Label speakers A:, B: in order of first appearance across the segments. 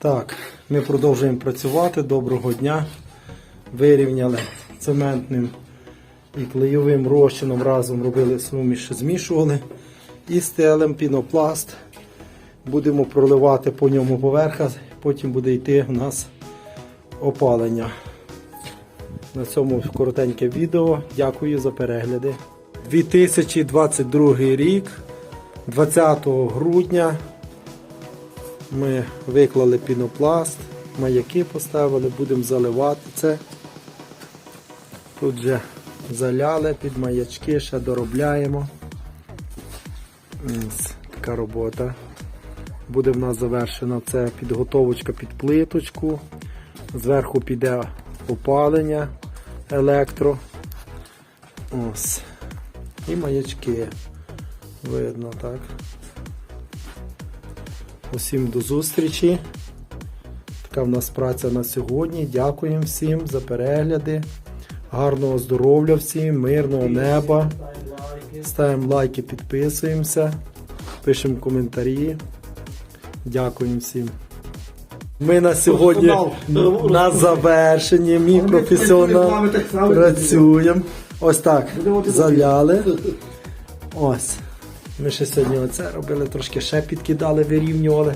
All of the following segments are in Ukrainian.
A: Так, ми продовжуємо працювати. Доброго дня. Вирівняли цементним і клейовим розчином разом робили суміш, змішували. І стелем пінопласт. Будемо проливати по ньому поверха, потім буде йти у нас опалення. На цьому коротеньке відео. Дякую за перегляди. 2022 рік, 20 грудня. Ми виклали пінопласт, маяки поставили, будемо заливати це. Тут вже заляли під маячки, ще доробляємо. Ось така робота. Буде в нас завершена це підготовочка під плиточку. Зверху піде опалення електро. Ось. І маячки. Видно, так. Усім до зустрічі. Така в нас праця на сьогодні. Дякуємо всім за перегляди. Гарного здоров'я всім, мирного неба. Ставимо лайки, підписуємося, пишемо коментарі. Дякуємо всім. Ми на сьогодні на завершенні. Мій професіонал працюємо. Ось так. Заляли. Ось. Ми ще сьогодні оце робили, трошки ще підкидали, вирівнювали.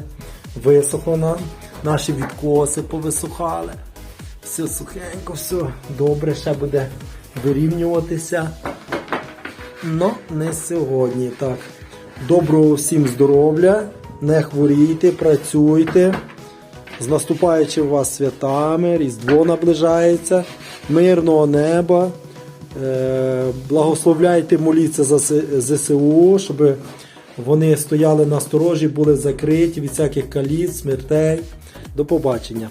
A: Висохло нам. Наші відкоси повисухали. Все сухенько, все добре, ще буде вирівнюватися. Ну, не сьогодні. Так. Доброго всім здоров'я, не хворійте, працюйте. З наступаючими вас святами, Різдво наближається, мирного неба. Е, Благословляйте, моліться за ЗСУ, щоб вони стояли на сторожі, були закриті від всяких каліт, смертей. До побачення.